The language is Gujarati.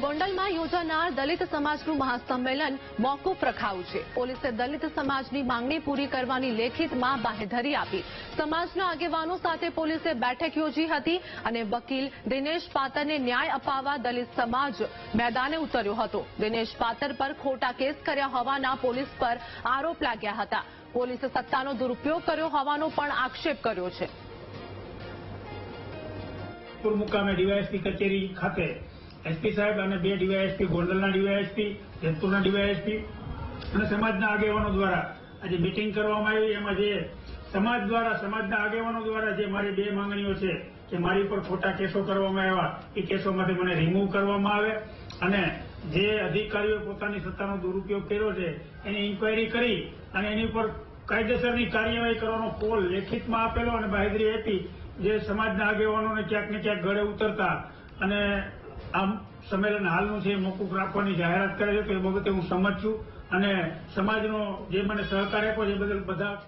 ગોંડલમાં યોજાનાર દલિત સમાજનું મહાસંમેલન મોકૂફ રખાયું છે. પોલીસે દલિત સમાજની માંગણી પૂરી કરવાની લેખિતમાં બાહેધરી આપી. સમાજના આગેવાનો સાથે પોલીસે બેઠક યોજી હતી અને વકીલ દિનેશ પાતરને ન્યાય અપાવવા દલિત સમાજ મેદાને ઉતર્યો હતો. દિનેશ પાતર પર ખોટા કેસ કર્યા હોવાના પોલીસ પર આરોપ લાગ્યા હતા. પોલીસે સત્તાનો દુરુપયોગ કર્યો હોવાનો પણ આક્ષેપ કર્યો છે. મુકામે ડીવાયએસપી કચેરી ખાતે એસપી સાહેબ અને બે ડીવાયએસપી ગોંડલના ડીવાયએસપી જેતપુરના ડીવાયએસપી અને સમાજના આગેવાનો દ્વારા આજે મિટિંગ કરવામાં આવી. એમાં જે સમાજ દ્વારા, સમાજના આગેવાનો દ્વારા જે મારી બે માંગણીઓ છે કે મારી ઉપર ખોટા કેસો કરવામાં આવ્યા, એ કેસોમાંથી મને રિમૂવ કરવામાં આવે અને જે અધિકારીઓ પોતાની સત્તાનો દુરુપયોગ કર્યો છે, એની ઇન્કવાયરી કરી અને એની ઉપર કાયદેસરની કાર્યવાહી કરવાનો કોલ લેખિતમાં આપેલો અને બાહેદરી આપી જે સમાજના આગેવાનોને ક્યાંક ને ક્યાંક ગળે ઉતરતા અને આમ સંમેલન હાલનું છે એ મોકૂફ રાખવાની જાહેરાત કરે છે તો એ બાબતે હું સમજ છું. અને સમાજનો જે મને સહકાર આપ્યો છે બદલ બધા